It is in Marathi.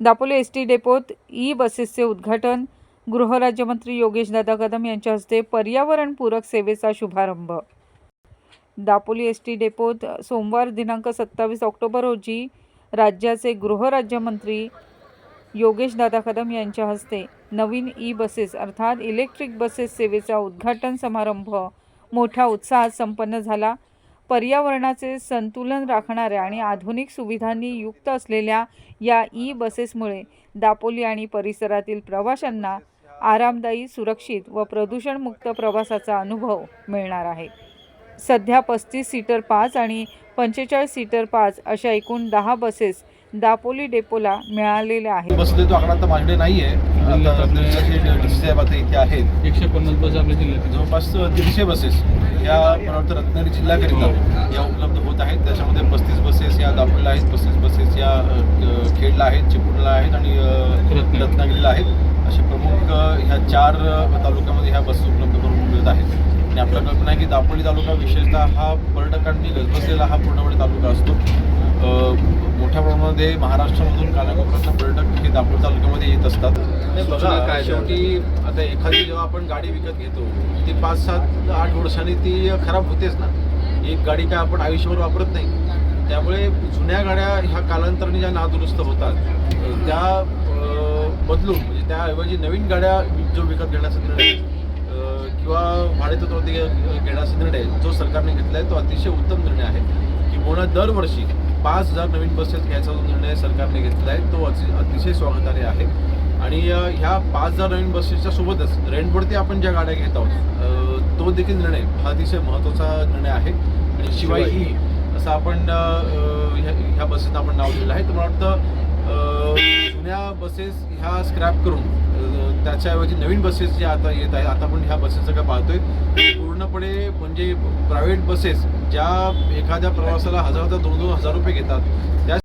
दापोली एस टी डेपोत ई बसेसचे उद्घाटन गृहराज्यमंत्री योगेशदादा कदम यांच्या हस्ते पर्यावरणपूरक सेवेचा शुभारंभ. दापोली एस टी डेपोत सोमवार दिनांक सत्तावीस ऑक्टोबर रोजी राज्याचे गृहराज्यमंत्री योगेशदादा कदम यांच्या हस्ते नवीन ई बसेस अर्थात इलेक्ट्रिक बसेस सेवेचा उद्घाटन समारंभ मोठ्या उत्साहात संपन्न झाला. पर्यावरणाचे संतुलन राखणाऱ्या आणि आधुनिक सुविधांनी युक्त असलेल्या या ई बसेसमुळे दापोली आणि परिसरातील प्रवाशांना आरामदायी सुरक्षित व प्रदूषणमुक्त प्रवासाचा अनुभव मिळणार आहे. सध्या पस्तीस सीटर पाच आणि पंचेचाळीस सीटर पाच अशा एकूण दहा बसेस दापोली डेपोला मिळालेल्या आहेत. बसले तो आकडा तर माझ्याकडे नाही आहे साहेब आता इथे आहेत. एकशे पन्नास बस आपल्या जिल्ह्यात. जवळपास दीडशे बसेस या वाटतं रत्नागिरी जिल्ह्याकरिता या उपलब्ध होत आहेत. त्याच्यामध्ये पस्तीस बसेस या दापोलीला आहेत पस्तीस बसेस या खेडला आहेत चिपळूणला आहेत आणि. रत्नागिरीला. आहेत. असे प्रमुख ह्या चार तालुक्यामध्ये ह्या बसेस उपलब्ध करून मिळत आहेत. आणि आपल्या कल्पना आहे की दापोली तालुका विशेषतः हा पर्यटकांनी गजबजलेला हा पूर्णपणे तालुका असतो. मोठ्या प्रमाणामध्ये महाराष्ट्रामधून कानाकोपऱ्यातनं पर्यटक हे दापोली तालुक्यामध्ये येत असतात. सूचना काय शेवटी आता एखादी जेव्हा आपण गाडी विकत घेतो ती पाच सात आठ वर्षांनी ती खराब होतेच ना. एक गाडी काय आपण आयुष्यभर वापरत नाही. त्यामुळे जुन्या गाड्या ह्या कालांतराने ज्या नादुरुस्त होतात त्या बदलून म्हणजे त्याऐवजी नवीन गाड्या जो विकत घेण्याचा निर्णय किंवा भाडेतत्वावरती घेण्याचा निर्णय जो सरकारने घेतला आहे तो अतिशय उत्तम निर्णय आहे. किंवा दरवर्षी पाच हजार नवीन बसेस घ्यायचा जो निर्णय सरकारने घेतला आहे तो अति अतिशय स्वागतार्ह आहे. आणि ह्या पाच हजार नवीन बसेसच्या सोबतच रेंटवरती आपण ज्या गाड्या घेत आहोत तो देखील निर्णय हा अतिशय महत्त्वाचा निर्णय आहे. आणि शिवाय ही असं आपण ह्या बसेसचं आपण नाव दिलेलं आहे. तर मला वाटतं जुन्या बसेस ह्या स्क्रॅप करून त्याच्याऐवजी नवीन बसेस ज्या आता येत आहेत आता आपण ह्या बसेसचं काय पाहतोय पूर्णपणे म्हणजे प्रायव्हेट बसेस ज्या एखाद्या प्रवासाला हजार हजार दोन दोन हजार रुपये घेतात. त्या